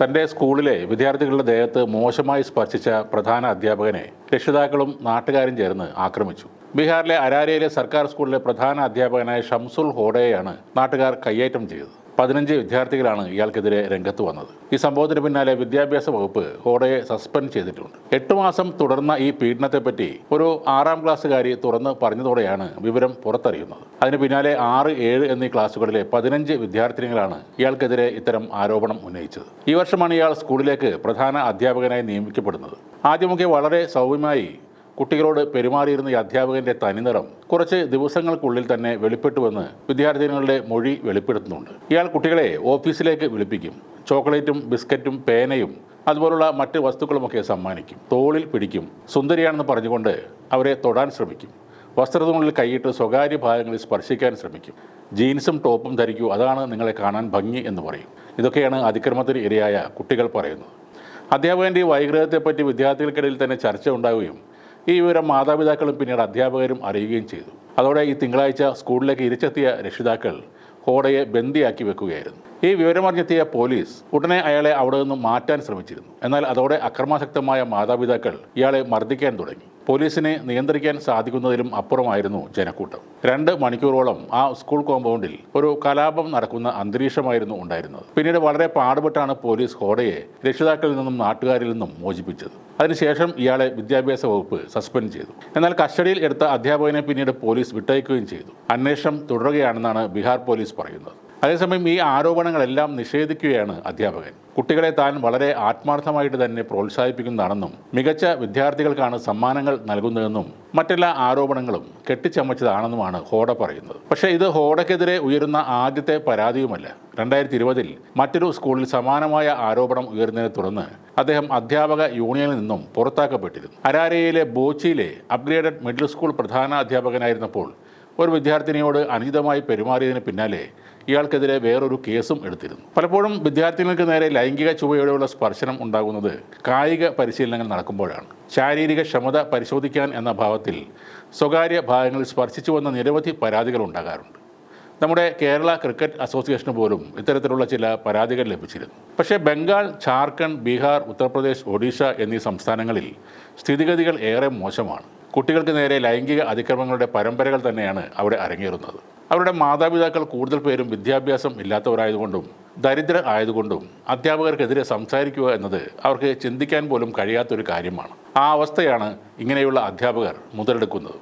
തന്റെ സ്കൂളിലെ വിദ്യാർത്ഥികളുടെ ദേഹത്ത് മോശമായി സ്പർശിച്ച പ്രധാന അധ്യാപകനെ രക്ഷിതാക്കളും നാട്ടുകാരും ചേർന്ന് ആക്രമിച്ചു. ബീഹാറിലെ അരാരയിലെ സർക്കാർ സ്കൂളിലെ പ്രധാന അധ്യാപകനായ ഷംസുൽ ഹോഡയെയാണ് നാട്ടുകാർ കയ്യേറ്റം ചെയ്തത്. പതിനഞ്ച് വിദ്യാർത്ഥികളാണ് ഇയാൾക്കെതിരെ രംഗത്ത് വന്നത്. ഈ സംഭവത്തിന് പിന്നാലെ വിദ്യാഭ്യാസ വകുപ്പ് ഹോഡയെ സസ്പെൻഡ് ചെയ്തിട്ടുണ്ട്. എട്ട് മാസം തുടർന്ന ഈ പീഡനത്തെപ്പറ്റി ഒരു ആറാം ക്ലാസ്സുകാരി തുറന്ന് പറഞ്ഞതോടെയാണ് വിവരം പുറത്തറിയുന്നത്. അതിന് പിന്നാലെ ആറ് ഏഴ് എന്നീ ക്ലാസ്സുകളിലെ പതിനഞ്ച് വിദ്യാർത്ഥിനികളാണ് ഇയാൾക്കെതിരെ ഇത്തരം ആരോപണം ഉന്നയിച്ചത്. ഈ വർഷമാണ് ഇയാൾ സ്കൂളിലേക്ക് പ്രധാന അധ്യാപകനായി നിയമിക്കപ്പെടുന്നത്. ആദ്യമൊക്കെ വളരെ സൗമ്യമായി കുട്ടികളോട് പെരുമാറിയിരുന്ന ഈ അധ്യാപകന്റെ തനിനിറം കുറച്ച് ദിവസങ്ങൾക്കുള്ളിൽ തന്നെ വെളിപ്പെട്ടുവെന്ന് വിദ്യാർത്ഥിനികളുടെ മൊഴി വെളിപ്പെടുത്തുന്നുണ്ട്. ഇയാൾ കുട്ടികളെ ഓഫീസിലേക്ക് വിളിപ്പിക്കും. ചോക്ലേറ്റും ബിസ്ക്കറ്റും പേനയും അതുപോലുള്ള മറ്റ് വസ്തുക്കളുമൊക്കെ സമ്മാനിക്കും. തോളിൽ പിടിക്കും. സുന്ദരിയാണെന്ന് പറഞ്ഞുകൊണ്ട് അവരെ തൊടാൻ ശ്രമിക്കും. വസ്ത്രത്തിനുള്ളിൽ കൈയിട്ട് സ്വകാര്യ ഭാഗങ്ങളിൽ സ്പർശിക്കാൻ ശ്രമിക്കും. ജീൻസും ടോപ്പും ധരിക്കൂ. അതാണ് നിങ്ങളെ കാണാൻ ഭംഗി എന്ന് പറയും. ഇതൊക്കെയാണ് അതിക്രമത്തിന് ഇരയായ കുട്ടികൾ പറയുന്നത്. അധ്യാപകന്റെ വൈഗ്രഹത്തെപ്പറ്റി വിദ്യാർത്ഥികൾക്കിടയിൽ തന്നെ ചർച്ച ഉണ്ടാവുകയും ഈ വിവരം മാതാപിതാക്കളും പിന്നീട് അധ്യാപകരും അറിയുകയും ചെയ്തു. അതോടെ ഈ തിങ്കളാഴ്ച സ്കൂളിലേക്ക് ഇരിച്ചെത്തിയ രക്ഷിതാക്കൾ ഹോഡയെ ബന്ദിയാക്കി വെക്കുകയായിരുന്നു. ഈ വിവരമറിഞ്ഞെത്തിയ പോലീസ് ഉടനെ അയാളെ അവിടെ നിന്ന് മാറ്റാൻ ശ്രമിച്ചിരുന്നു. എന്നാൽ അതോടെ അക്രമാസക്തമായ മാതാപിതാക്കൾ ഇയാളെ മർദ്ദിക്കാൻ തുടങ്ങി. പോലീസിനെ നിയന്ത്രിക്കാൻ സാധിക്കുന്നതിലും അപ്പുറമായിരുന്നു ജനക്കൂട്ടം. രണ്ട് മണിക്കൂറോളം ആ സ്കൂൾ കോമ്പൗണ്ടിൽ ഒരു കലാപം നടക്കുന്ന അന്തരീക്ഷമായിരുന്നു ഉണ്ടായിരുന്നത്. പിന്നീട് വളരെ പാടുപെട്ടാണ് പോലീസ് കോടയെ രക്ഷിതാക്കളിൽ നിന്നും നാട്ടുകാരിൽ നിന്നും മോചിപ്പിച്ചത്. അതിനുശേഷം ഇയാളെ വിദ്യാഭ്യാസ വകുപ്പ് സസ്പെൻഡ് ചെയ്തു. എന്നാൽ കസ്റ്റഡിയിൽ എടുത്ത അധ്യാപകനെ പിന്നീട് പോലീസ് വിട്ടയക്കുകയും ചെയ്തു. അന്വേഷണം തുടരുകയാണെന്നാണ് ബീഹാർ പോലീസ് പറയുന്നത്. അതേസമയം ഈ ആരോപണങ്ങളെല്ലാം നിഷേധിക്കുകയാണ് അധ്യാപകൻ. കുട്ടികളെ താൻ വളരെ ആത്മാർത്ഥമായിട്ട് തന്നെ പ്രോത്സാഹിപ്പിക്കുന്നതാണെന്നും മികച്ച വിദ്യാർത്ഥികൾക്കാണ് സമ്മാനങ്ങൾ നൽകുന്നതെന്നും മറ്റെല്ലാ ആരോപണങ്ങളും കെട്ടിച്ചമച്ചതാണെന്നുമാണ് ഹോഡ പറയുന്നത്. പക്ഷേ ഇത് ഹോഡയ്ക്കെതിരെ ഉയരുന്ന ആദ്യത്തെ പരാതിയുമല്ല. രണ്ടായിരത്തി ഇരുപതിൽ മറ്റൊരു സ്കൂളിൽ സമാനമായ ആരോപണം ഉയർന്നതിനെ തുടർന്ന് അദ്ദേഹം അധ്യാപക യൂണിയനിൽ നിന്നും പുറത്താക്കപ്പെട്ടിരുന്നു. അരാരയിലെ ബോച്ചിയിലെ അപ്ഗ്രേഡഡ് മിഡിൽ സ്കൂൾ പ്രധാന അധ്യാപകനായിരുന്നപ്പോൾ ഒരു വിദ്യാർത്ഥിനിയോട് അനുചിതമായി പെരുമാറിയതിന് പിന്നാലെ ഇയാൾക്കെതിരെ വേറൊരു കേസും എടുത്തിരുന്നു. പലപ്പോഴും വിദ്യാർത്ഥികൾക്ക് നേരെ ലൈംഗിക ചുവയോടെയുള്ള സ്പർശനം ഉണ്ടാകുന്നത് കായിക പരിശീലനങ്ങൾ നടക്കുമ്പോഴാണ്. ശാരീരിക ക്ഷമത പരിശോധിക്കാൻ എന്ന ഭാവത്തിൽ സ്വകാര്യ ഭാഗങ്ങളിൽ സ്പർശിച്ചു വന്ന നിരവധി പരാതികൾ ഉണ്ടാകാറുണ്ട്. നമ്മുടെ കേരള ക്രിക്കറ്റ് അസോസിയേഷന് പോലും ഇത്തരത്തിലുള്ള ചില പരാതികൾ ലഭിച്ചിരുന്നു. പക്ഷേ ബംഗാൾ ഝാർഖണ്ഡ് ബീഹാർ ഉത്തർപ്രദേശ് ഒഡീഷ എന്നീ സംസ്ഥാനങ്ങളിൽ സ്ഥിതിഗതികൾ ഏറെ മോശമാണ്. കുട്ടികൾക്ക് നേരെ ലൈംഗിക അതിക്രമങ്ങളുടെ പരമ്പരകൾ തന്നെയാണ് അവിടെ അരങ്ങേറുന്നത്. അവരുടെ മാതാപിതാക്കൾ കൂടുതൽ പേരും വിദ്യാഭ്യാസം ഇല്ലാത്തവരായതുകൊണ്ടും ദരിദ്ര ആയതുകൊണ്ടും അധ്യാപകർക്കെതിരെ സംസാരിക്കുക എന്നത് അവർക്ക് ചിന്തിക്കാൻ പോലും കഴിയാത്തൊരു കാര്യമാണ്. ആ അവസ്ഥയാണ് ഇങ്ങനെയുള്ള അധ്യാപകർ മുതലെടുക്കുന്നത്.